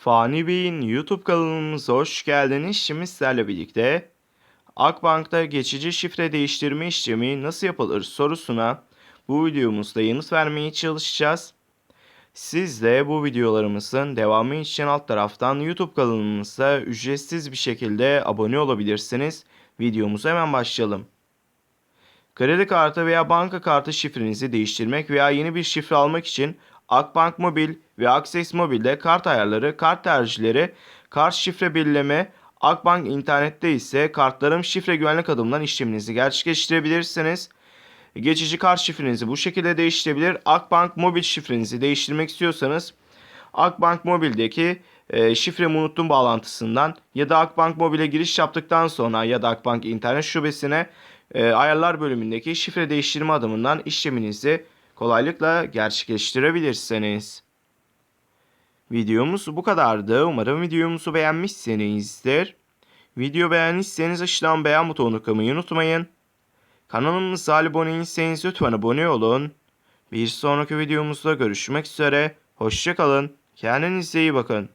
Fani Bey'in YouTube kanalımıza hoş geldiniz. Şimdi sizlerle birlikte Akbank'ta geçici şifre değiştirme işlemi nasıl yapılır sorusuna bu videomuzda yanıt vermeye çalışacağız. Siz de bu videolarımızın devamı için alt taraftan YouTube kanalımıza ücretsiz bir şekilde abone olabilirsiniz. Videomuza hemen başlayalım. Kredi kartı veya banka kartı şifrenizi değiştirmek veya yeni bir şifre almak için Akbank Mobil ve Access Mobil'de kart ayarları, kart tercihleri, kart şifre belirleme, Akbank internette ise kartlarım şifre güvenlik adımından işleminizi gerçekleştirebilirsiniz. Geçici kart şifrenizi bu şekilde değiştirebilir. Akbank Mobil şifrenizi değiştirmek istiyorsanız Akbank Mobil'deki e, şifremi unuttum bağlantısından ya da Akbank Mobil'e giriş yaptıktan sonra ya da Akbank internet şubesine e, ayarlar bölümündeki şifre değiştirme adımından işleminizi kolaylıkla gerçekleştirebilirsiniz. Videomuz bu kadardı. Umarım videomuzu beğenmişsinizdir. Video beğendiyseniz aşağıdan beğen butonuna tıklamayı unutmayın. Kanalımıza abone değilseniz lütfen abone olun. Bir sonraki videomuzda görüşmek üzere. Hoşçakalın. Kendinize iyi bakın.